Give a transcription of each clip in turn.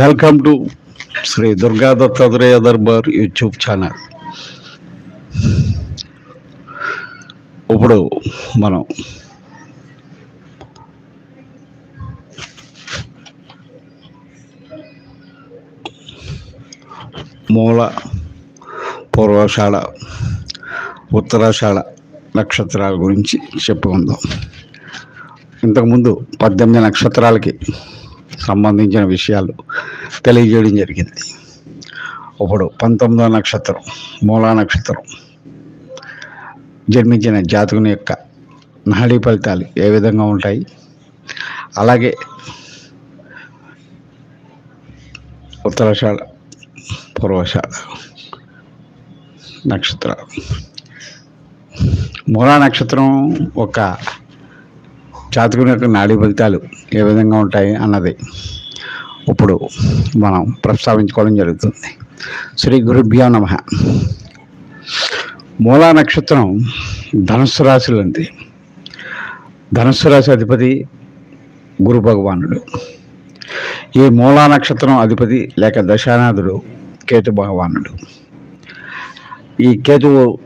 Welcome to Shri Durga Dattatreya Darbar YouTube channel. ఇప్పుడు మనం మూల పూర్వశాల ఉత్తరశాల నక్షత్రాల గురించి చెప్పుకుందాం. ఇంతకుముందు పద్దెనిమిది నక్షత్రాలకి సంబంధించిన విషయాలు తెలియజేయడం జరిగింది. ఇప్పుడు పంతొమ్మిదవ నక్షత్రం మూలా నక్షత్రం. జన్మించిన జాతకుని యొక్క నాడీ ఫలితాలు ఏ విధంగా ఉంటాయి? అలాగే ఉత్తరశాల పూర్వశాల నక్షత్రాలు మూలా నక్షత్రం ఒక జాతకం యొక్క నాడీ ఫలితాలు ఏ విధంగా ఉంటాయి అన్నది ఇప్పుడు మనం ప్రస్తావించుకోవడం జరుగుతుంది. శ్రీ గురుభ్యో నమ. మూలా నక్షత్రం ధనుస్సు రాశులంది. ధనుస్సు రాశి అధిపతి గురు భగవానుడు. ఈ మూలా నక్షత్రం అధిపతి లేక దశానాథుడు కేతు భగవానుడు. ఈ కేతువు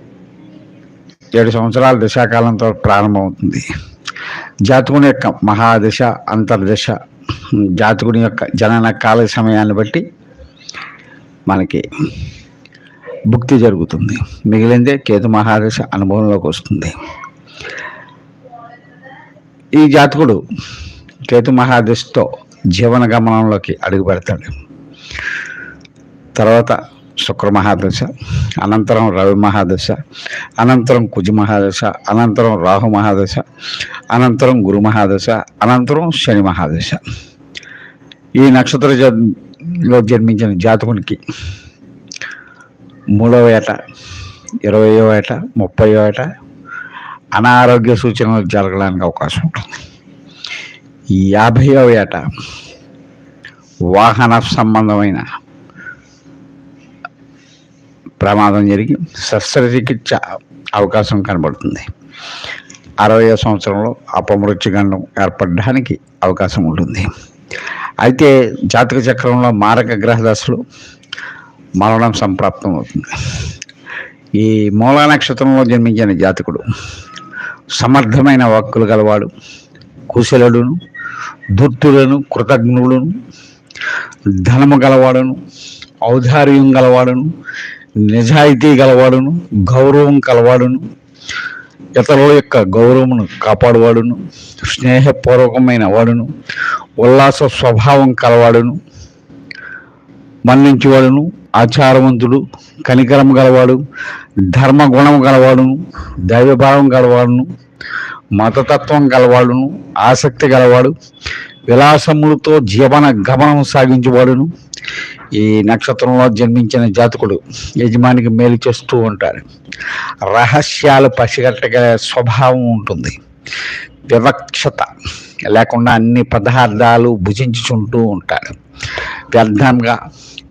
ఏడు సంవత్సరాల దశాకాలంతో ప్రారంభమవుతుంది. జాతకుని యొక్క మహాదశ అంతర్దశ జాతకుని యొక్క జనన కాల సమయాన్ని బట్టి మనకి భుక్తి జరుగుతుంది. మిగిలిందే కేతు మహాదశ అనుభవంలోకి వస్తుంది. ఈ జాతకుడు కేతు మహాదశతో జీవన గమనంలోకి అడుగు పెడతాడు. తర్వాత శుక్ర మహాదశ అనంతరం రవి మహాదశ అనంతరం కుజ మహాదశ అనంతరం రాహు మహాదశ అనంతరం గురు మహాదశ అనంతరం శని మహాదశ. ఈ నక్షత్ర లో జన్మించిన జాతకునికి మూడవ ఏట ఇరవయో ఏట ముప్పయో ఏట అనారోగ్య సూచనలు జరగడానికి అవకాశం ఉంటుంది. ఈ యాభైవ ఏట వాహన సంబంధమైన ప్రమాదం జరిగి శస్త్రచికిత్స అవకాశం కనబడుతుంది. అరవై సంవత్సరంలో అపమృత్యుగండం ఏర్పడడానికి అవకాశం ఉంటుంది. అయితే జాతక చక్రంలో మారక గ్రహ దశలు మరణం సంప్రాప్తం అవుతుంది. ఈ మూలా నక్షత్రంలో జన్మించిన జాతకుడు సమర్థమైన వాక్కులు గలవాడు కుశలుడును దుర్తులను కృతజ్ఞులను ధనము గలవాడును ఔదార్యం గలవాడును నిజాయితీ గలవాడును గౌరవం కలవాడును ఇతరుల యొక్క గౌరవమును కాపాడువాడును స్నేహపూర్వకమైన వాడును ఉల్లాస స్వభావం కలవాడును మన్నించేవాడును ఆచారవంతుడు కనికరం గలవాడు ధర్మగుణం గలవాడును దైవభావం గలవాడును మతతత్వం గలవాడును ఆసక్తి గలవాడు విలాసములతో జీవన గమనం సాగించేవాడును ఈ నక్షత్రంలో జన్మించిన జాతకుడు యజమానికి మేలు చేస్తూ ఉంటాడు రహస్యాలు పసిగట్టగల స్వభావం ఉంటుంది. వివక్షత లేకుండా అన్ని పదార్థాలు భుజించుకుంటూ ఉంటాడు. వ్యర్థంగా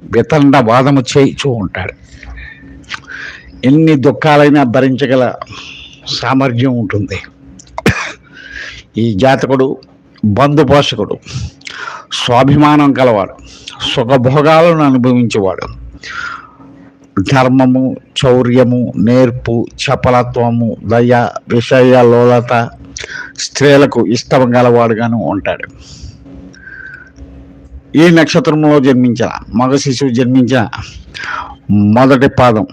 వితండ వాదము చేయిచూ ఉంటాడు. ఎన్ని దుఃఖాలైనా భరించగల సామర్థ్యం ఉంటుంది. ఈ జాతకుడు బంధుపోషకుడు స్వాభిమానం కలవాడు సుఖభోగాలను అనుభవించేవాడు. ధర్మము చౌర్యము నేర్పు చపలత్వము దయ విషయ లోలత స్త్రీలకు ఇష్టం గలవాడుగాను ఉంటాడు. ఈ నక్షత్రంలో జన్మించిన మగ శిశువు జన్మించిన మొదటి పాదం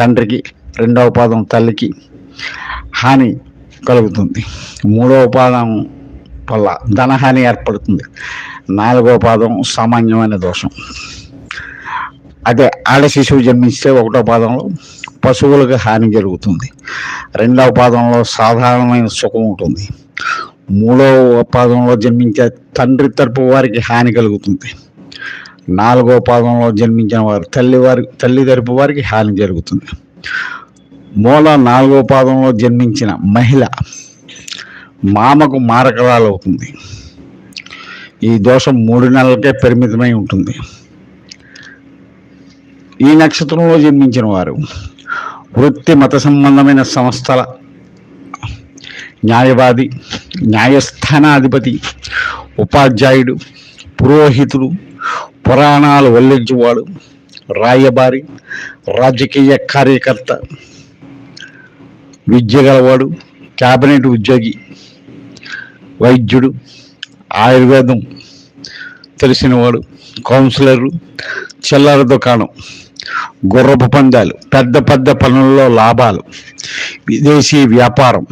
తండ్రికి రెండవ పాదం తల్లికి హాని కలుగుతుంది. మూడవ పాదం వల్ల ధనహాని ఏర్పడుతుంది. నాలుగవ పాదం సామాన్యమైన దోషం. అదే ఆడ శిశువు జన్మిస్తే ఒకటో పాదంలో పశువులకు హాని జరుగుతుంది. రెండవ పాదంలో సాధారణమైన సుఖం ఉంటుంది. మూడవ పాదంలో జన్మించే తండ్రి తరపు వారికి హాని కలుగుతుంది. నాలుగవ పాదంలో జన్మించిన వారు తల్లి వారి తల్లి తరపు వారికి హాని జరుగుతుంది. మూల నాలుగో పాదంలో జన్మించిన మహిళ మామకు మారకరాలు అవుతుంది ఈ దోషం మూడు నెలలకే పరిమితమై ఉంటుంది. ఈ నక్షత్రంలో జన్మించిన వారు వృత్తి మత సంబంధమైన సంస్థల న్యాయవాది న్యాయస్థానాధిపతి ఉపాధ్యాయుడు పురోహితుడు పురాణాలు వల్లించేవాడు రాయబారి రాజకీయ కార్యకర్త విద్య గలవాడు క్యాబినెట్ ఉద్యోగి వైద్యుడు ఆయుర్వేదం తెలిసినవాడు కౌన్సిలర్లు చిల్లర దుకాణం గుర్రపు పందాలు పెద్ద పెద్ద పనుల్లో లాభాలు విదేశీ వ్యాపారం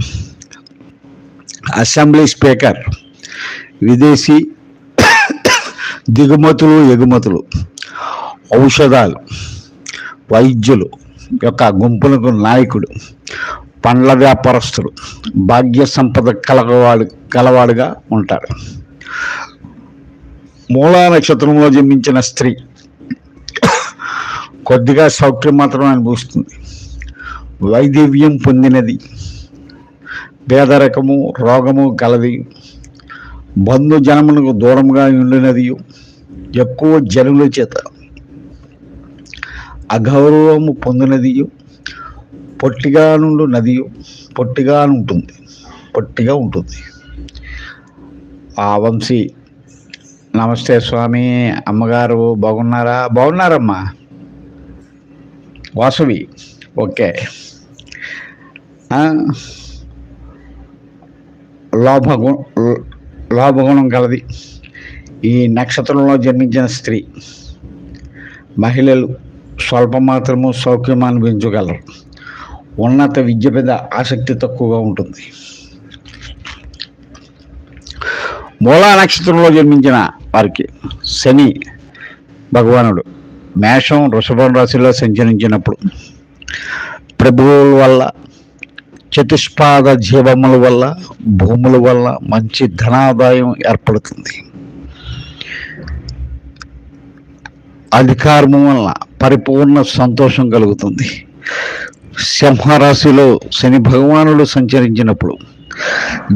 అసెంబ్లీ స్పీకర్ విదేశీ దిగుమతులు ఎగుమతులు ఔషధాలు వైద్యులు యొక్క గుంపులకు నాయకుడు పండ్ల వ్యాపారస్తుడు భాగ్య సంపద కలవాడు కలవాడుగా ఉంటాడు. మూలా నక్షత్రంలో జన్మించిన స్త్రీ. కొద్దిగా సౌఖ్యం మాత్రం అనుభవిస్తుంది. వైదివ్యం పొందినది. పేదరకము రోగము గలది. బంధు జనములకు దూరంగా ఉండినది. ఎక్కువ జనుల చేత అగౌరవము పొందినది. పొట్టిగా నుండి నది పొట్టిగా ఉంటుంది. పొట్టిగా ఉంటుంది. ఆ వంశీ నమస్తే స్వామి అమ్మగారు బాగున్నారా? బాగున్నారమ్మా. వాసవి ఓకే. ఆ, లోభగు లోభగుణం కలది. ఈ నక్షత్రంలో జన్మించిన స్త్రీ. మహిళలు స్వల్ప మాత్రము సౌఖ్యం అనిపించగలరు ఉన్నత విద్య మీద ఆసక్తి తక్కువగా ఉంటుంది. మూలా నక్షత్రంలో జన్మించిన వారికి శని భగవానుడు. మేషం వృషభం రాశిలో సంచరించినప్పుడు ప్రభువుల వల్ల చతుష్పాద జీవముల వల్ల భూముల వల్ల మంచి ధనాదాయం ఏర్పడుతుంది. అధికారము వల్ల పరిపూర్ణ సంతోషం కలుగుతుంది. సింహరాశిలో శని భగవానుడు సంచరించినప్పుడు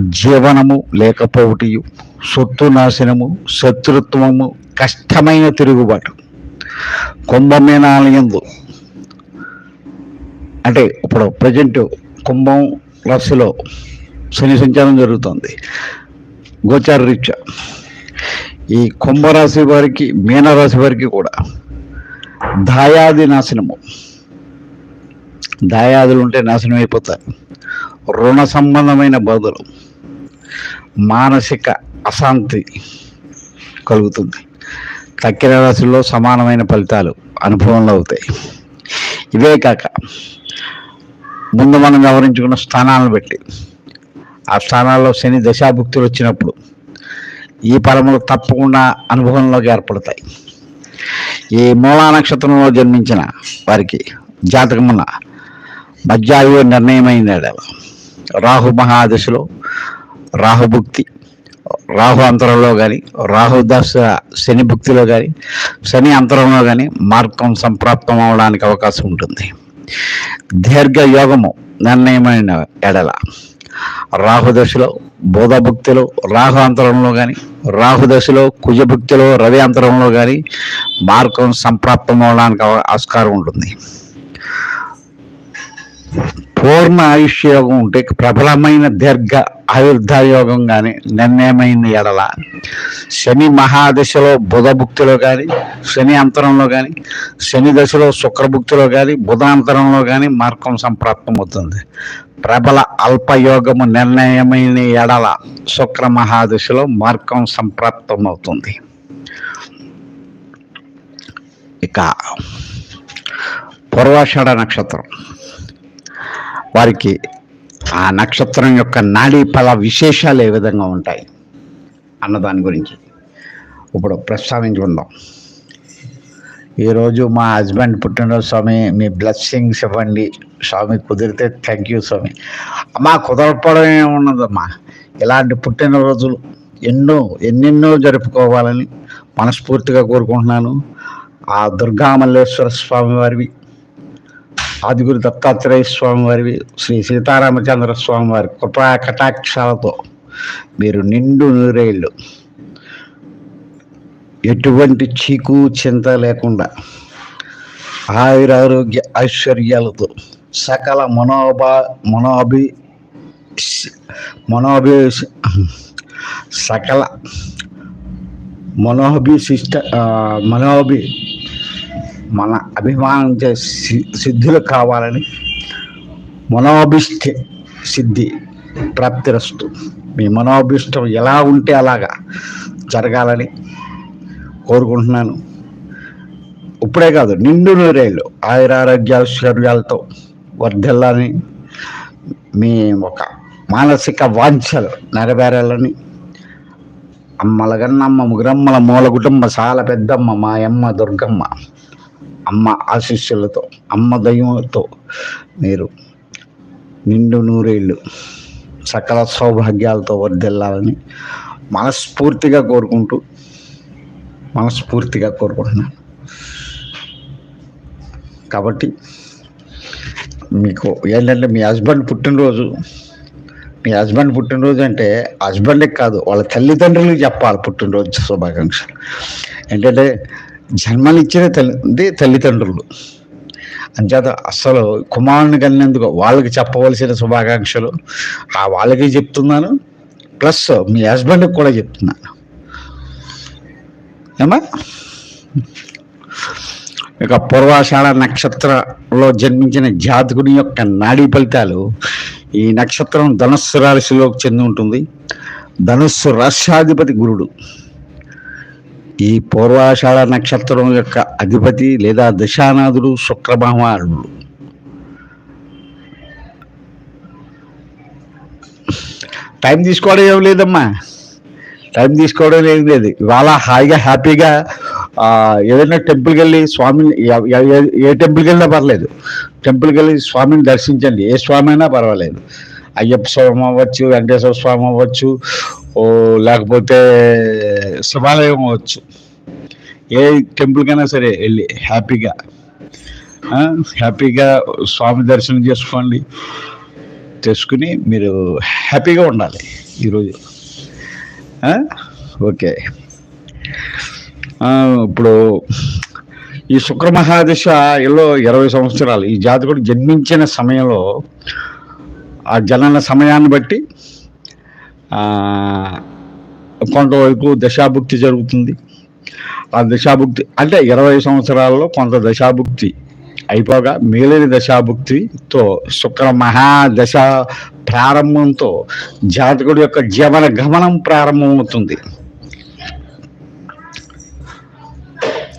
జీవనము లేకపోవటయు సొత్తు నాశనము శత్రుత్వము కష్టమైన తిరుగుబాటు. కుంభమేనాలయందు అంటే ఇప్పుడు ప్రజెంట్ కుంభం రాశిలో శని సంచారం జరుగుతుంది. గోచార రీత్యా ఈ కుంభరాశి వారికి మీనరాశి వారికి కూడా దాయాది నాశనము. దాయాదులు ఉంటే నాశనం అయిపోతారు. రుణ సంబంధమైన బాధలు. మానసిక అశాంతి కలుగుతుంది. తక్కిన రాశుల్లో సమానమైన ఫలితాలు అనుభవంలో అవుతాయి. ఇవే కాక ముందు మనం గమనించుకున్న స్థానాలను బట్టి ఆ స్థానాల్లో శని దశాభుక్తులు వచ్చినప్పుడు ఈ ఫలములు తప్పకుండా అనుభవంలోకి ఏర్పడతాయి. ఈ మూలా నక్షత్రంలో జన్మించిన వారికి జాతకమున మధ్యాయువు నిర్ణయమైన రాహు మహాదశలో రాహుభుక్తి రాహు అంతరంలో కానీ రాహు దశ శని భుక్తిలో కానీ శని అంతరంలో కానీ మార్గం సంప్రాప్తం అవడానికి అవకాశం ఉంటుంది. దీర్ఘ యోగము నిర్ణయమైన ఎడల. రాహు దశలో బోధ భుక్తిలో రాహు అంతరంలో కానీ రాహు దశలో కుజభుక్తిలో రవి అంతరంలో కానీ మార్గం సంప్రాప్తం అవడానికి ఆస్కారం ఉంటుంది. పూర్ణ ఆయుష్య యోగం ఉంటే ప్రబలమైన దీర్ఘ ఆయుర్ధయోగం కానీ నిర్ణయమైన ఎడల. శని మహాదశలో బుధభుక్తిలో కానీ శని అంతరంలో కానీ శని దశలో శుక్రభుక్తిలో కానీ బుధాంతరంలో కానీ మార్గం సంప్రాప్తం అవుతుంది ప్రబల అల్పయోగము నిర్ణయమైన ఎడల శుక్ర మహాదశలో మార్గం సంప్రాప్తం అవుతుంది ఇక పూర్వాషాఢ నక్షత్రం. వారికి ఆ నక్షత్రం యొక్క నాడీ ఫల విశేషాలు ఏ విధంగా ఉంటాయి అన్న దాని గురించి. ఇప్పుడు ప్రస్తావించుకుందాం. ఈరోజు మా హస్బెండ్ పుట్టినరోజు స్వామి మీ బ్లెస్సింగ్స్ ఇవ్వండి. స్వామి కుదిరితే థ్యాంక్ యూ స్వామి. అమ్మా కుదరపడం ఏమున్నదమ్మా ఇలాంటి పుట్టినరోజులు ఎన్నో ఎన్నెన్నో జరుపుకోవాలని మనస్ఫూర్తిగా కోరుకుంటున్నాను. ఆ దుర్గామల్లేశ్వర స్వామి వారివి ఆదిగురు దత్తాత్రేయ స్వామివారి శ్రీ సీతారామచంద్ర స్వామి వారి కృపా కటాక్షాలతో మీరు నిండు నూరేళ్ళు ఎటువంటి చీకు చింత లేకుండా ఆయురారోగ్య ఐశ్వర్యాలతో సకల మనోభా మనోభి మనోభి సకల మనోభి సిస్ట మనోభి మన అభిమానించే సి- సిద్ధులు కావాలని మనోభిష్ట సిద్ధి ప్రాప్తిరస్తు. మీ మనోభిష్టం ఎలా ఉంటే అలాగా జరగాలని కోరుకుంటున్నాను. ఇప్పుడే కాదు నిండు నూరేళ్ళు ఆయురారోగ్యాశ్వర్యాలతో వర్ధిల్లాలని మీ ఒక మానసిక వాంఛలు నెరవేరాలని అమ్మలగన్నమ్మ ముగ్గురమ్మల మూల కుటుంబ చాలా పెద్దమ్మ మా అమ్మ దుర్గమ్మ అమ్మ ఆశీస్సులతో అమ్మ దయ్యంతో మీరు నిండు నూరేళ్ళు సకల సౌభాగ్యాలతో వర్దిల్లాలని మనస్ఫూర్తిగా కోరుకుంటూ మనస్ఫూర్తిగా కోరుకుంటున్నాను. కాబట్టి మీకు ఏంటంటే మీ హస్బెండ్ పుట్టినరోజు మీ హస్బెండ్ పుట్టినరోజు అంటే హస్బెండ్కి కాదు వాళ్ళ తల్లిదండ్రులకు చెప్పాలి పుట్టినరోజు శుభాకాంక్షలు. ఏంటంటే జన్మనిచ్చిన తల్లి తల్లిదండ్రులు. అంచేత అస్సలు కుమారుని కలిగినందుకు వాళ్ళకి చెప్పవలసిన శుభాకాంక్షలు. ఆ వాళ్ళకి చెప్తున్నాను. ప్లస్ మీ హస్బెండ్కి కూడా చెప్తున్నాను. ఏమా ఇక పూర్వాషాఢ నక్షత్రంలో జన్మించిన జాతకుని యొక్క నాడీ ఫలితాలు ఈ నక్షత్రం ధనుస్సు రాశిలోకి చెంది ఉంటుంది. ధనుస్సు రాష్ట్రాధిపతి గురుడు. ఈ పూర్వాషాఢ నక్షత్రం యొక్క అధిపతి లేదా దశానాథుడు శుక్రభగవానుడు. టైం తీసుకోవడం ఏం లేదమ్మా. టైం తీసుకోవడం ఏం లేదు. ఇవాళ హాయిగా హ్యాపీగా ఏదైనా టెంపుల్కి వెళ్ళి స్వామిని ఏ టెంపుల్కి వెళ్ళినా పర్లేదు. టెంపుల్కి వెళ్ళి స్వామిని దర్శించండి. ఏ స్వామి అయినా పర్వాలేదు. అయ్యప్ప స్వామి అవ్వచ్చు వెంకటేశ్వర స్వామి అవ్వచ్చు ఓ లేకపోతే శివాలయం అవ్వచ్చు ఏ టెంపుల్కైనా సరే వెళ్ళి హ్యాపీగా హ్యాపీగా స్వామి దర్శనం చేసుకోండి. చేసుకుని మీరు హ్యాపీగా ఉండాలి ఈరోజు. ఓకే. ఇప్పుడు ఈ శుక్ర మహాదశ ఎల్లో ఇరవై సంవత్సరాలు. ఈ జాతకుడు జన్మించిన సమయంలో ఆ జనన సమయాన్ని బట్టి కొంతవరకు దశాభుక్తి జరుగుతుంది. ఆ దశాభుక్తి అంటే ఇరవై సంవత్సరాల్లో కొంత దశాభుక్తి అయిపోగా మిగిలిన దశాభుక్తితో శుక్ర మహాదశ ప్రారంభంతో జాతకుడి యొక్క జీవన గమనం ప్రారంభమవుతుంది.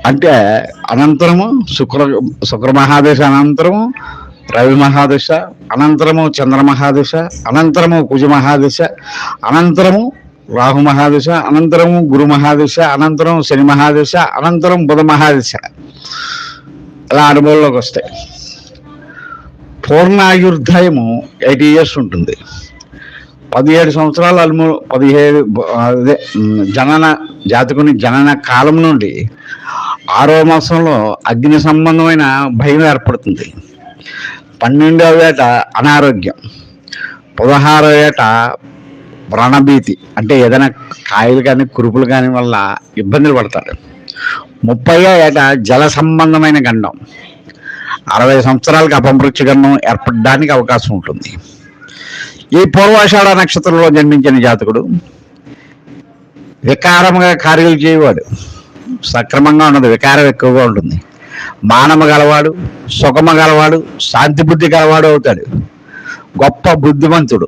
అంటే అనంతరము శుక్ర శుక్ర మహాదశ అనంతరము రవి మహాదశ అనంతరము చంద్ర మహాదశ అనంతరము కుజ మహాదశ అనంతరము రాహు మహాదశ అనంతరం గురు మహాదశ అనంతరం శని మహాదశ అనంతరం బుధ మహాదశ. అలా అనుభవంలోకి వస్తాయి. పూర్ణాయుర్ధాయము ఎయిటీ ఇయర్స్ ఉంటుంది. పదిహేడు సంవత్సరాలు అల్ము పదిహేడు అదే జనన జాతకుని జనన కాలం నుండి ఆరో మాసంలో అగ్ని సంబంధమైన భయం ఏర్పడుతుంది. పన్నెండవ ఏట అనారోగ్యం. పదహారో ఏట వ్రణభీతి అంటే ఏదైనా కాయలు కానీ కురుపులు కానీ వల్ల ఇబ్బందులు పడతారు. ముప్పై ఏట జల సంబంధమైన గండం. అరవై సంవత్సరాలకు అపమృత్య గండం ఏర్పడడానికి అవకాశం ఉంటుంది. ఈ పూర్వాషాఢ నక్షత్రంలో జన్మించిన జాతకుడు వికారముగా కార్యాలు చేయవాడు. సక్రమంగా ఉన్నది వికారం ఎక్కువగా ఉంటుంది. మానవ గలవాడు సుఖమ గలవాడు శాంతి బుద్ధి గలవాడు అవుతాడు. గొప్ప బుద్ధిమంతుడు.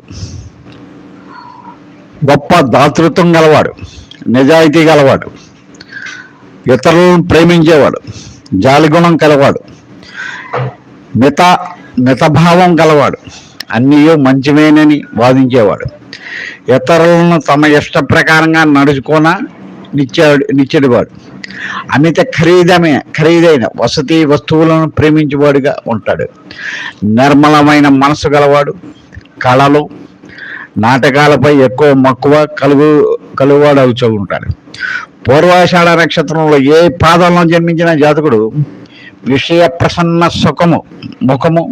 గొప్ప దాతృత్వం గలవాడు నిజాయితీ గలవాడు ఇతరులను ప్రేమించేవాడు జాలిగుణం కలవాడు మిత మితభావం గలవాడు అన్నీ మంచివేనని వాదించేవాడు. ఇతరులను తమ ఇష్ట ప్రకారంగా నడుచుకోన నిచ్చాడు నిచ్చేవాడు అమిత ఖరీదమే ఖరీదైన వసతి వస్తువులను ప్రేమించేవాడుగా ఉంటాడు. నిర్మలమైన మనసు గలవాడు కళలు నాటకాలపై ఎక్కువ మక్కువ కలుగు కలుగువాడు అవుతూ ఉంటాడు పూర్వాషాఢ నక్షత్రంలో ఏ పాదంలో జన్మించిన జాతకుడు విషయ ప్రసన్న సుఖము ముఖము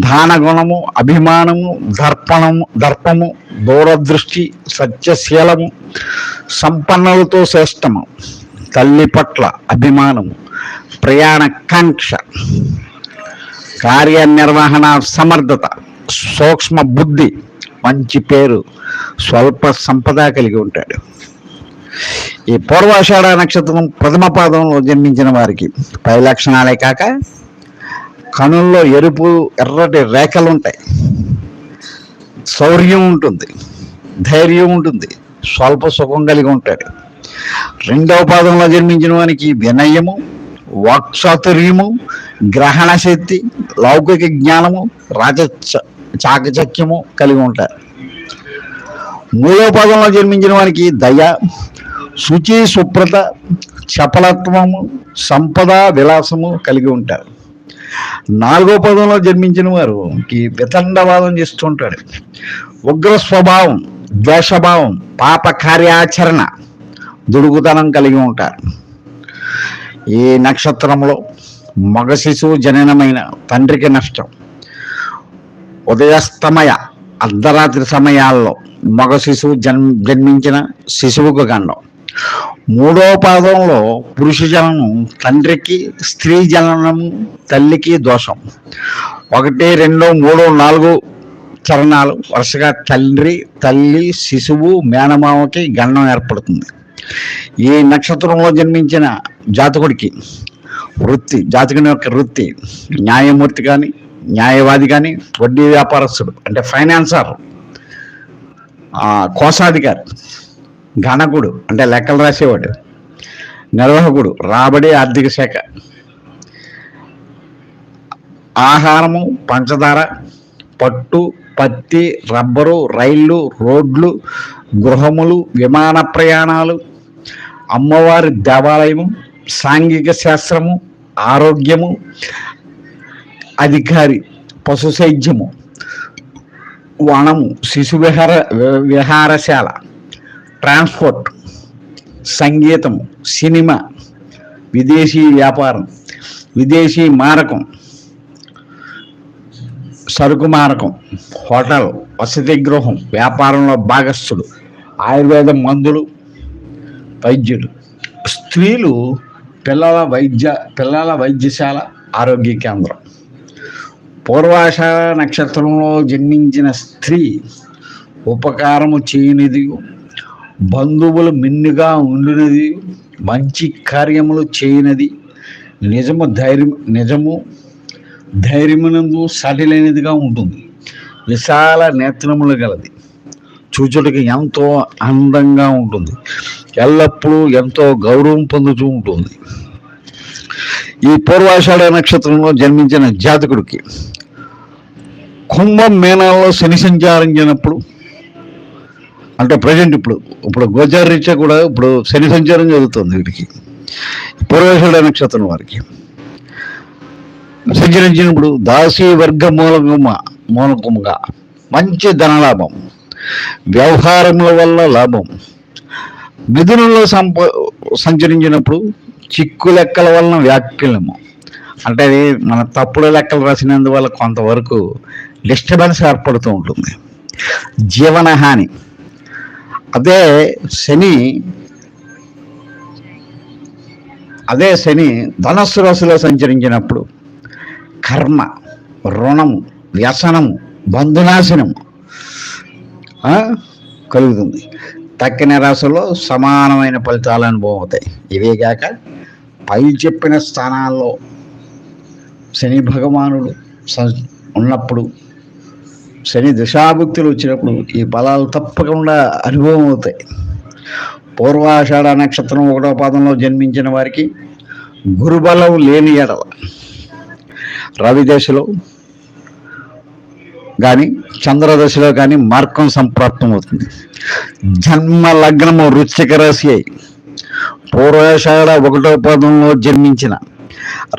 దాన గుణము అభిమానము దర్పణము దర్పము దూరదృష్టి సత్యశీలము సంపన్నులతో శ్రేష్టము తల్లి పట్ల అభిమానము ప్రయాణకాంక్ష కార్యనిర్వహణ సమర్థత సూక్ష్మ బుద్ధి మంచి పేరు స్వల్ప సంపద కలిగి ఉంటాడు. ఈ పూర్వాషాఢ నక్షత్రం ప్రథమ పాదంలో జన్మించిన వారికి పై లక్షణాలే కాక కనుల్లో ఎరుపు ఎర్రటి రేఖలు ఉంటాయి శౌర్యం ఉంటుంది ధైర్యం ఉంటుంది స్వల్ప సుఖం కలిగి ఉంటాడు. రెండవ పాదంలో జన్మించిన వానికి వినయము వాక్చాతుర్యము గ్రహణ శక్తి లౌకిక జ్ఞానము రాజ చాకచక్యము కలిగి ఉంటారు. మూడవ పదంలో జన్మించిన వానికి దయ శుచి శుభ్రత చపలత్వము సంపద విలాసము కలిగి ఉంటారు. నాలుగో పదంలో జన్మించిన వారికి వితండవాదం చేస్తుంటాడు ఉగ్ర స్వభావం ద్వేషభావం పాప కార్యాచరణ దుడుగుతనం కలిగి ఉంటారు. ఈ నక్షత్రంలో మగ శిశువు జననమైన తండ్రికి నష్టం. ఉదయస్తమయ అర్ధరాత్రి సమయాల్లో మగ శిశువు జన్మ జన్మించిన శిశువుకు గండం. మూడో పాదంలో పురుష జననం తండ్రికి స్త్రీ జననం తల్లికి దోషం. ఒకటి రెండో మూడో నాలుగు చరణాలు వరుసగా తండ్రి తల్లి శిశువు మేనమామకి గండం ఏర్పడుతుంది. ఈ నక్షత్రంలో జన్మించిన జాతకుడికి వృత్తి జాతకుని యొక్క వృత్తి న్యాయమూర్తి కానీ న్యాయవాది కానీ వడ్డీ వ్యాపారస్తుడు అంటే ఫైనాన్సర్ కోశాధికారి గణకుడు అంటే లెక్కలు రాసేవాడు నిర్వాహకుడు రాబడి ఆర్థిక శాఖ ఆహారము పంచదార పట్టు పత్తి రబ్బరు రైళ్ళు రోడ్లు గృహములు విమాన ప్రయాణాలు అమ్మవారి దేవాలయము సాంఘిక శాస్త్రము ఆరోగ్యము అధికారి పశు వైద్యము వనము శిశు విహార విహారశాల ట్రాన్స్పోర్ట్ సంగీతము సినిమా విదేశీ వ్యాపారం విదేశీ మారకం సరుకు మారకం హోటల్ వసతి గృహం వ్యాపారంలో భాగస్థుడు ఆయుర్వేద మందులు వైద్యులు స్త్రీలు పిల్లల వైద్య పిల్లల వైద్యశాల ఆరోగ్య కేంద్రం. పూర్వాష నక్షత్రంలో జన్మించిన స్త్రీ ఉపకారము చేయనిది బంధువులు మిన్నుగా ఉండినది మంచి కార్యములు చేయనది నిజము ధైర్యం నిజము ధైర్యమునందు సటిలైనదిగా ఉంటుంది. విశాల నేత్రములు గలది. చూచుటకి ఎంతో అందంగా ఉంటుంది. ఎల్లప్పుడూ ఎంతో గౌరవం పొందుతూ ఉంటుంది. ఈ పూర్వాషాఢ నక్షత్రంలో జన్మించిన జాతకుడికి కుంభం మేనాల్లో శని సంచారం చేయనప్పుడు అంటే ప్రజెంట్ ఇప్పుడు ఇప్పుడు గోచార కూడా ఇప్పుడు శని సంచారం జరుగుతుంది వీటికి పూర్వాషాఢ నక్షత్రం వారికి. సంచరించినప్పుడు దాసీ వర్గ మూలకమ మూలకముగా మంచి ధనలాభం వ్యవహారముల వల్ల లాభం మిథునంలో సంప సంచరించినప్పుడు చిక్కు లెక్కల వలన వ్యాఖ్యలము అంటే అది మన తప్పుడు లెక్కలు రాసినందువల్ల కొంతవరకు డిస్టర్బెన్స్ ఏర్పడుతూ ఉంటుంది. జీవనహాని. అదే శని అదే శని ధనస్సు రాశిలో సంచరించినప్పుడు కర్మ రుణము వ్యసనము బంధునాశనము కలుగుతుంది. తక్కిన రాశుల్లో సమానమైన ఫలితాలు అనుభవం అవుతాయి. ఇవే కాక పై చెప్పిన స్థానాల్లో శని భగవానుడు ఉన్నప్పుడు శని దశాభుక్తులు వచ్చినప్పుడు ఈ బలాలు తప్పకుండా అనుభవం అవుతాయి. పూర్వాషాఢ నక్షత్రం ఒకటో పాదంలో జన్మించిన వారికి గురుబలం లేని ఎడల. రవి దశలో కానీ చంద్రదశలో కానీ మార్గం సంప్రాప్తం అవుతుంది జన్మ లగ్నము వృశ్చిక రాశి అయి పూర్వాషాఢ ఒకటో పదంలో జన్మించిన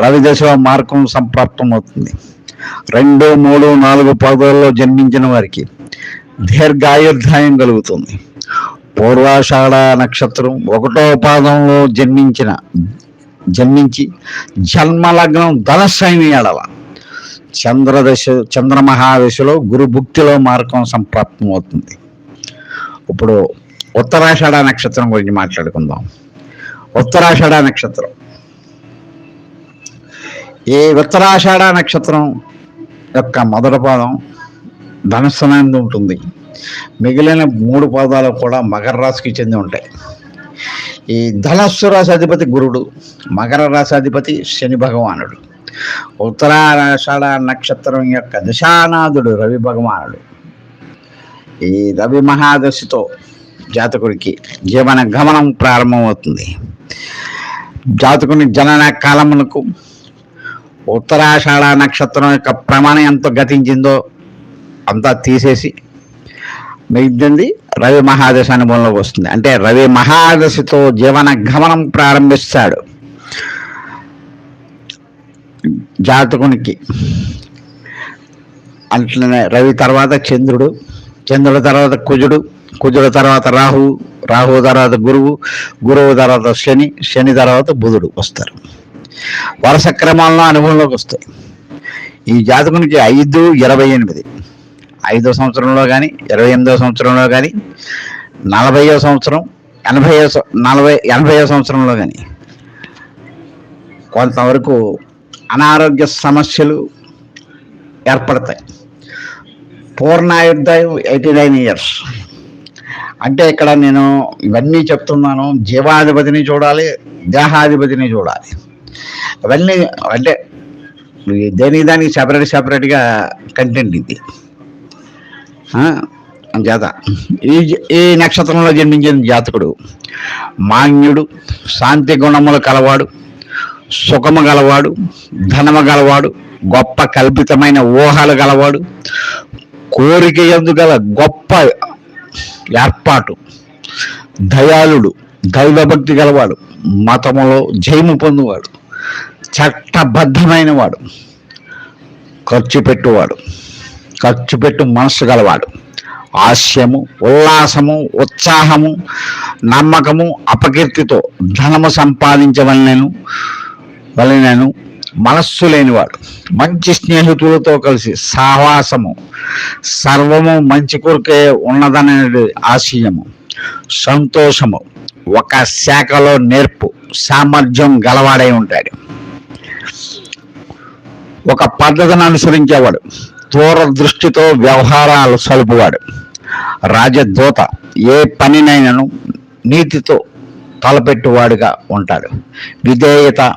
రవి దశలో మార్గం సంప్రాప్తం అవుతుంది రెండు మూడు నాలుగు పదాల్లో జన్మించిన వారికి దీర్ఘాయుర్ధాయం కలుగుతుంది. పూర్వాషాఢ నక్షత్రం ఒకటో పాదంలో జన్మించిన జన్మించి జన్మలగ్నం ధనశ్రైని ఎడల. చంద్రదశ చంద్రమహాదశలో గురుభుక్తిలో మార్గం సంప్రాప్తం అవుతుంది ఇప్పుడు ఉత్తరాషాఢ నక్షత్రం గురించి మాట్లాడుకుందాం. ఉత్తరాషాఢ నక్షత్రం. ఈ ఉత్తరాషాఢ నక్షత్రం యొక్క మొదటి పాదం ధనుస్సునందు ఉంటుంది. మిగిలిన మూడు పాదాలు కూడా మకర రాశికి చెంది ఉంటాయి. ఈ ధనస్సు రాశాధిపతి గురుడు మకర రాశాధిపతి శని భగవానుడు. ఉత్తరాషాఢ నక్షత్రం యొక్క దిశానాథుడు రవి భగవానుడు. ఈ రవి మహాదశితో జాతకుడికి జీవన గమనం ప్రారంభమవుతుంది. జాతకుని జనన కాలమునకు ఉత్తరాషాఢ నక్షత్రం యొక్క ప్రమాణం ఎంత గతించిందో అంతా తీసేసి మిగిలింది రవి మహాదశ అనుభవంలోకి వస్తుంది. అంటే రవి మహాదశతో జీవన గమనం ప్రారంభిస్తాడు. జాతకునికి అట్లనే రవి తర్వాత చంద్రుడు చంద్రుడి తర్వాత కుజుడు కుజుడు తర్వాత రాహు రాహు తర్వాత గురువు గురువు తర్వాత శని శని తర్వాత బుధుడు వస్తారు. వరుస క్రమాల్లో అనుభవంలోకి వస్తాయి ఈ జాతకునికి ఐదు ఇరవై ఎనిమిది. ఐదో సంవత్సరంలో కానీ ఇరవై ఎనిమిదో సంవత్సరంలో కానీ నలభైవ సంవత్సరం ఎనభై నలభై ఎనభైవ సంవత్సరంలో కానీ కొంతవరకు అనారోగ్య సమస్యలు ఏర్పడతాయి. పూర్ణాయుర్దాయం ఎయిటీ నైన్ ఇయర్స్. అంటే ఇక్కడ నేను ఇవన్నీ చెప్తున్నాను. జీవాధిపతిని చూడాలి దేహాధిపతిని చూడాలి. అవన్నీ అంటే దేనికి దానికి సెపరేట్ సెపరేట్గా కంటెంట్ ఇది. జాత చేత ఈ జ- ఈ నక్షత్రంలో జన్మించిన జాతకుడు మాన్యుడు శాంతి గుణములు కలవాడు సుఖము గలవాడు ధనము గలవాడు గొప్ప కల్పితమైన ఊహలు గలవాడు కోరిక ఎందుగల గొప్ప ఏర్పాటు. దయాళుడు దైవభక్తి గలవాడు మతములో జయము పొందువాడు చట్టబద్ధమైన వాడు ఖర్చు పెట్టువాడు ఖర్చు పెట్టు మనస్సు గలవాడు. హాస్యము ఉల్లాసము ఉత్సాహము నమ్మకము అపకీర్తితో ధనము సంపాదించవలనను వలనను మనస్సు లేనివాడు మంచి స్నేహితులతో కలిసి సహవాసము సర్వము మంచి కొరకే ఉన్నదనే ఆశయము సంతోషము ఒక శాఖలో నేర్పు సామర్థ్యం గలవాడై ఉంటాడు. ఒక పద్ధతిని అనుసరించేవాడు దూర దృష్టితో వ్యవహారాలు సలుపువాడు రాజదూత ఏ పనినైనాను నీతితో తలపెట్టువాడుగా ఉంటాడు. విధేయత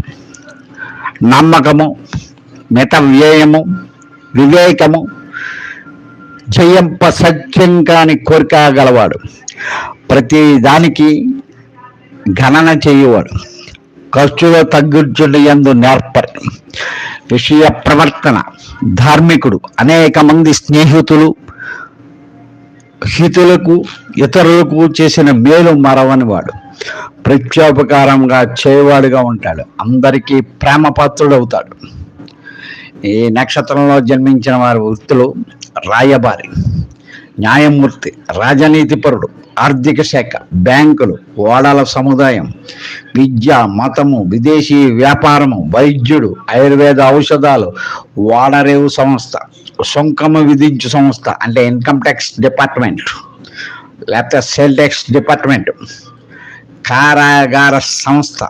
నమ్మకము మిత వ్యయము వివేకము జయంప సత్యం కాని కోరిక గలవాడు. ప్రతి దానికి గణన చేయవాడు. ఖర్చులో తగ్గించుట ఎందు నేర్పరి. విషయ ప్రవర్తన ధార్మికుడు అనేక మంది స్నేహితులు హితులకు ఇతరులకు చేసిన మేలు మరవని వాడు ప్రత్యోపకారంగా చేయవాడుగా ఉంటాడు. అందరికీ ప్రేమపాత్రుడు అవుతాడు ఈ నక్షత్రంలో జన్మించిన వారి వృత్తులు రాయబారి న్యాయమూర్తి రాజనీతిపరుడు ఆర్థిక శాఖ బ్యాంకులు ఓడల సముదాయం విద్య మతము విదేశీ వ్యాపారము వైద్యుడు ఆయుర్వేద ఔషధాలు ఓడరేవు సంస్థ సుంకము విధించు సంస్థ అంటే ఇన్కమ్ ట్యాక్స్ డిపార్ట్మెంట్ లేకపోతే సేల్ ట్యాక్స్ డిపార్ట్మెంట్ కారాగార సంస్థ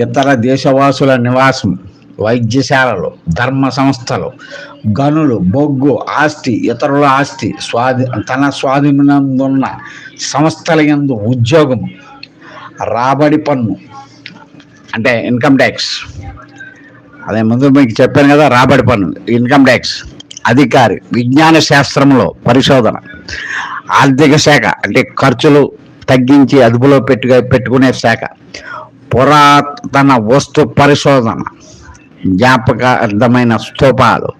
ఇతర దేశవాసుల నివాసం వైద్యశాలలు ధర్మ సంస్థలు గనులు బొగ్గు ఆస్తి ఇతరుల ఆస్తి స్వాధి తన స్వాధీనందున్న సంస్థల యందు ఉద్యోగం రాబడి పన్ను అంటే ఇన్కమ్ ట్యాక్స్ అదే ముందు మీకు చెప్పాను కదా రాబడి పన్ను ఇన్కమ్ ట్యాక్స్ అధికారి విజ్ఞాన శాస్త్రంలో పరిశోధన ఆర్థిక శాఖ అంటే ఖర్చులు తగ్గించి అదుపులో పెట్టుగా పెట్టుకునే శాఖ పురాతన వస్తు పరిశోధన జ్ఞాపకార్థమైన స్తూపాలు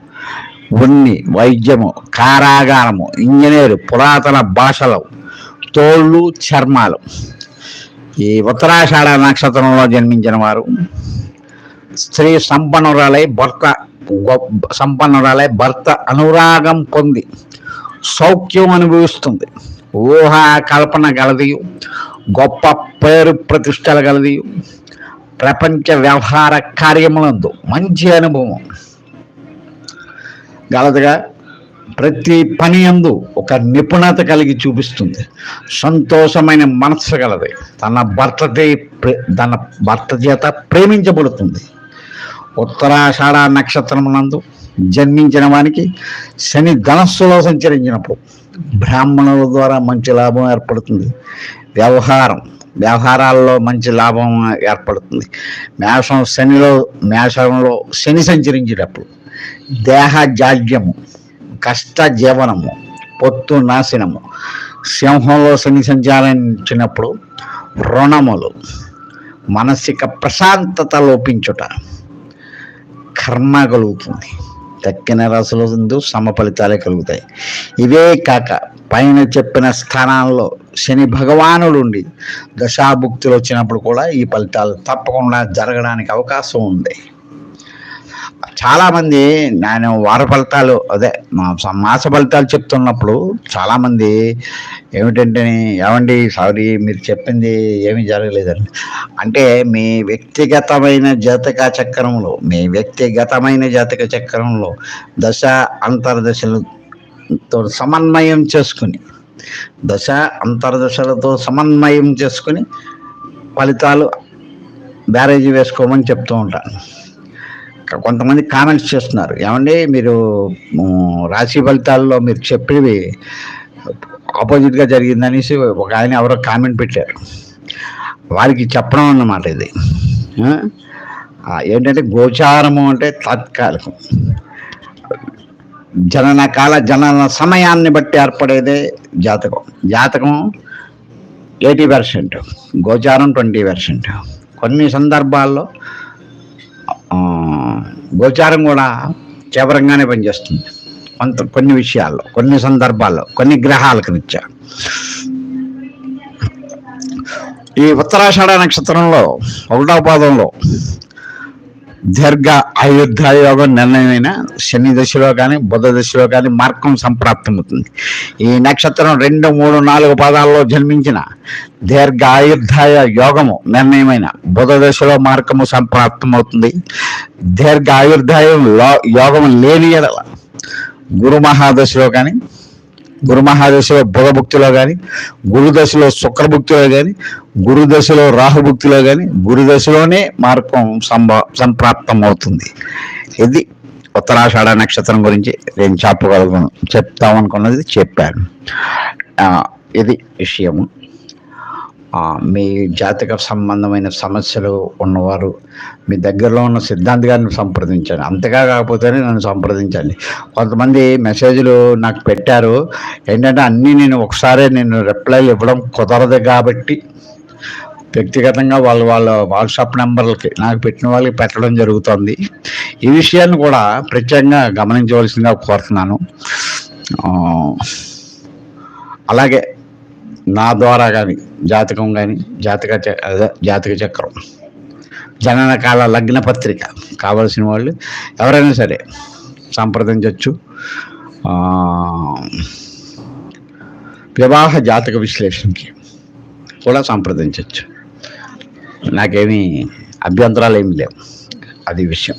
ఉన్ని వైద్యము కారాగారము ఇంజనీరు పురాతన భాషలు తోళ్ళు చర్మాలు. ఈ ఉత్తరాషాఢ నక్షత్రంలో జన్మించిన వారు స్త్రీ సంపన్నురాలై భర్త సంపన్నురాలై భర్త అనురాగం పొంది సౌఖ్యం అనుభవిస్తుంది. ఊహ కల్పన గలది గొప్ప పేరు ప్రతిష్టలు గలది ప్రపంచ వ్యవహార కార్యములందు మంచి అనుభవం. గలదుగా ప్రతి పని యందు ఒక నిపుణత కలిగి చూపిస్తుంది. సంతోషమైన మనస్సు గలది. తన భర్తతే ప్రే- తన భర్త చేత ప్రేమించబడుతుంది. ఉత్తరాషాఢ నక్షత్రం నందు జన్మించిన వానికి శని ధనస్సులో సంచరించినప్పుడు బ్రాహ్మణుల ద్వారా మంచి లాభం ఏర్పడుతుంది. వ్యవహారం వ్యవహారాల్లో మంచి లాభం ఏర్పడుతుంది. మేషం శనిలో మేషంలో శని సంచరించేటప్పుడు దేహ జాడ్యము కష్ట జీవనము పొత్తు నాశనము సింహంలో శని సంచారించినప్పుడు రుణములు మానసిక ప్రశాంతత లోపించుట కర్మ కలుగుతుంది. తక్కిన రాశుల ముందు సమ ఫలితాలే కలుగుతాయి. ఇవే కాక పైన చెప్పిన స్థానాల్లో శని భగవానుడు ఉండి దశాభుక్తులు వచ్చినప్పుడు కూడా ఈ ఫలితాలు తప్పకుండా జరగడానికి అవకాశం ఉంది. చాలామంది నేను వార ఫలితాలు అదే మా స- మాస ఫలితాలు చెప్తున్నప్పుడు చాలామంది ఏమిటంటే ఏమండి సారీ మీరు చెప్పింది ఏమీ జరగలేదండి. అంటే మీ వ్యక్తిగతమైన జాతక చక్రంలో మీ వ్యక్తిగతమైన జాతక చక్రంలో దశ అంతర్దశలతో సమన్వయం చేసుకుని దశ అంతర్దశలతో సమన్వయం చేసుకుని ఫలితాలు బ్యారేజీ వేసుకోమని చెప్తూ ఉంటాను. కొంతమంది కామెంట్స్ చేస్తున్నారు. ఏమండి మీరు రాశి ఫలితాల్లో మీరు చెప్పేవి ఆపోజిట్గా జరిగిందనేసి ఒక ఆయన ఎవరో కామెంట్ పెట్టారు. వారికి చెప్పడం అన్నమాట ఇది. ఏంటంటే గోచారము అంటే తాత్కాలికం. జనన కాల జనన సమయాన్ని బట్టి ఏర్పడేదే జాతకం. జాతకం ఎయిటీ పర్సెంట్ గోచారం ట్వంటీ పర్సెంట్. కొన్ని సందర్భాల్లో గోచారం కూడా తీవ్రంగానే పనిచేస్తుంది. కొంత కొన్ని విషయాల్లో కొన్ని సందర్భాల్లో కొన్ని గ్రహాలకు రీత్యా ఈ ఉత్తరాషాఢ నక్షత్రంలో ఒకటవ పాదంలో దీర్ఘ ఆయుర్ధ యోగం నిర్ణయమైన శని దశలో కానీ బుధ దశలో కానీ మార్గం సంప్రాప్తమవుతుంది. ఈ నక్షత్రం రెండు మూడు నాలుగు పాదాల్లో జన్మించిన దీర్ఘ ఆయుర్ధాయ యోగము నిర్ణయమైన బుధ దశలో మార్గము సంప్రాప్తమవుతుంది. దీర్ఘ ఆయుర్ధాయం లో- యోగము లేని గురు మహాదశలో కానీ గురు మహాదశలో బుధభుక్తిలో కానీ గురుదశలో శుక్రభుక్తిలో కానీ గురుదశలో రాహుభుక్తిలో కానీ గురుదశలోనే మార్గం సంభా సంప్రాప్తం అవుతుంది ఇది ఉత్తరాషాఢ నక్షత్రం గురించి నేను చెప్పగలుగుతాను చెప్తామనుకున్నది చెప్పాను. ఇది విషయము. మీ జాతక సంబంధమైన సమస్యలు ఉన్నవారు మీ దగ్గరలో ఉన్న సిద్ధాంత్ గారిని సంప్రదించండి. అంతగా కాకపోతేనే నన్ను సంప్రదించండి. కొంతమంది మెసేజ్లు నాకు పెట్టారు. ఏంటంటే అన్నీ నేను ఒకసారి నేను రిప్లై ఇవ్వడం కుదరదు కాబట్టి వ్యక్తిగతంగా వాళ్ళు వాళ్ళ వాట్సాప్ నెంబర్లకి నాకు పెట్టిన వాళ్ళకి పెట్టడం జరుగుతుంది. ఈ విషయాన్ని కూడా ప్రత్యేకంగా గమనించవలసిందిగా కోరుతున్నాను. అలాగే నా ద్వారా కానీ జాతకం కానీ జాతక జాతక చక్రం. జనన కాల లగ్న పత్రిక కావలసిన వాళ్ళు ఎవరైనా సరే సంప్రదించవచ్చు వివాహ జాతక విశ్లేషణకి కూడా సంప్రదించవచ్చు నాకేమీ అభ్యంతరాలు ఏమి లేవు. అది విషయం.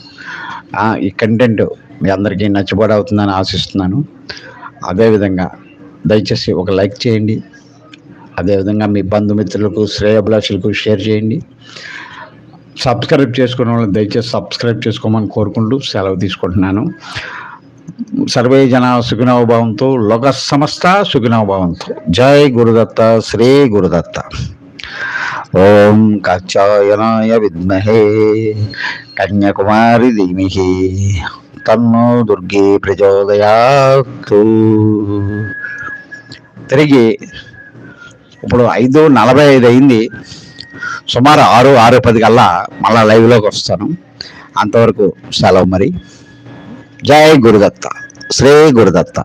ఈ కంటెంట్ మీ అందరికీ నచ్చబడి అవుతుందని ఆశిస్తున్నాను. అదేవిధంగా దయచేసి ఒక లైక్ చేయండి. అదేవిధంగా మీ బంధుమిత్రులకు శ్రేయభిలాషులకు షేర్ చేయండి. సబ్స్క్రైబ్ చేసుకున్న వాళ్ళు దయచేసి సబ్స్క్రైబ్ చేసుకోమని కోరుకుంటూ సెలవు తీసుకుంటున్నాను. సర్వే జన సుఖినోభావంతో లోక సమస్త సుఖినోభావంతో. జై గురుదత్త శ్రీ గురుదత్త. ఓం కాచాయనాయ విద్మహే కన్యాకుమారి ధీమహి తన్నో దుర్గే ప్రచోదయాత్తు. తిరిగి ఇప్పుడు ఐదు నలభై ఐదు అయింది. సుమారు ఆరు ఆరు పది కల్లా మళ్ళా లైవ్లోకి వస్తాను. అంతవరకు సెలవు మరి. జై గురుదత్త. శ్రీ గురుదత్త.